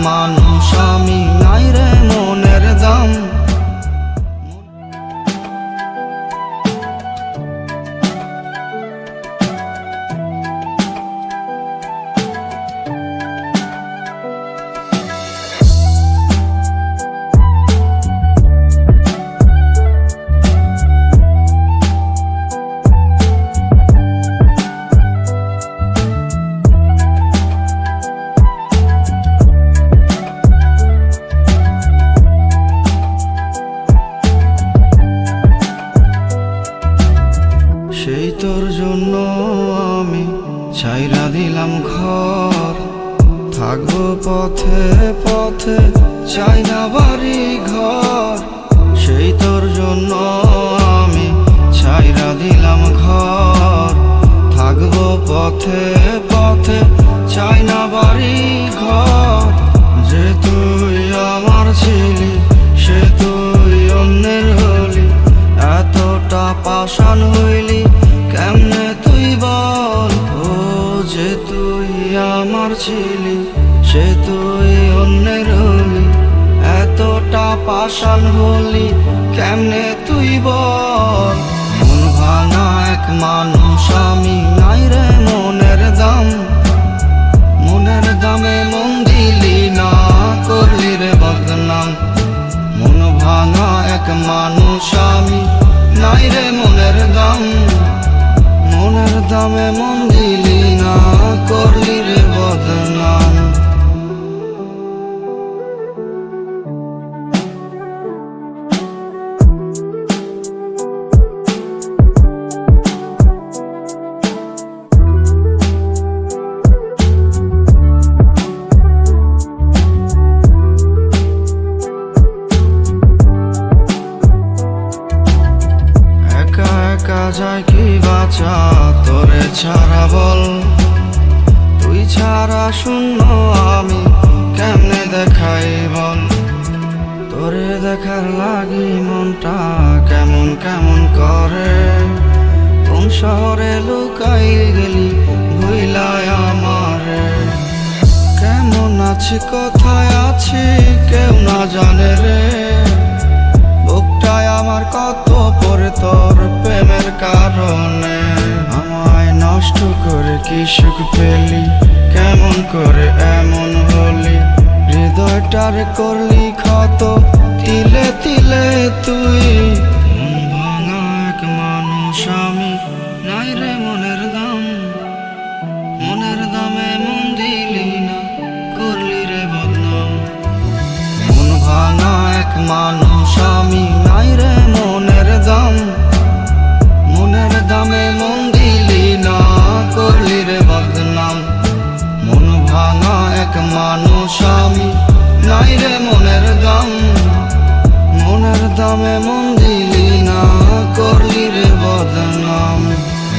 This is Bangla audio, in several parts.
মানুষ আমি তোর জন্য আমি ছাইরা দিলাম ঘর। থাকব পথে পথে, চাই না বাড়ি ঘর। সেই তোর জন্য আমি ছাইরা দিলাম ঘর। থাকব পথে পথে, চাই না বাড়ি ঘর। যে তুই আমার ছিলি, সে তুই অন্যের হলি। এতটা পাষাণ হইলি ছিলি সে তুই অন্যের হলি। এতটা পাষাণ হলি, কেমনে তুই বল? মন ভাঙা এক মানুষ, আমি নাই রে মনের দাম। মনের দামে মন দিলি না, করলি রে বদনাম। মন ভাঙা এক মানুষ, আমি নাই রে মনের দাম। মনের দামে মন দিলি একা যায় কি বাঁচা? তোরে ছাড়া বল। তুই ছাড়া শূন্য আমি কেমনে দেখাই বল? তোরে দেখার লাগি মনটা কেমন কেমন করে? কোন শহরে লুকাই গেলি ভুইলায় আমারে? কেমন আছি, কোথায় আছি, কেউ না জানে রে। বুকটায় আমার কত কারণে আমায় নষ্ট করে কি সুখ পেলি? কেমন করে এমন হলি? হৃদয়টার করলি ক্ষত। মানুষ আমি, নাই রে মনের দাম। মনের দামে মন দিলি না, করলি রে বদনাম।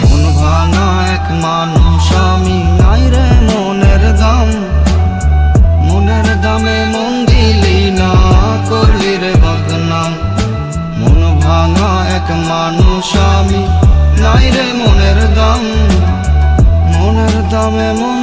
মন ভাঙা এক মানুষ আমি, নাই রে মনের দাম। মনের দামে মন দিলি না, করলি রে বদনাম। মন ভাঙা এক মানুষ আমি, নাই রে মনের দাম। মনের দামে মন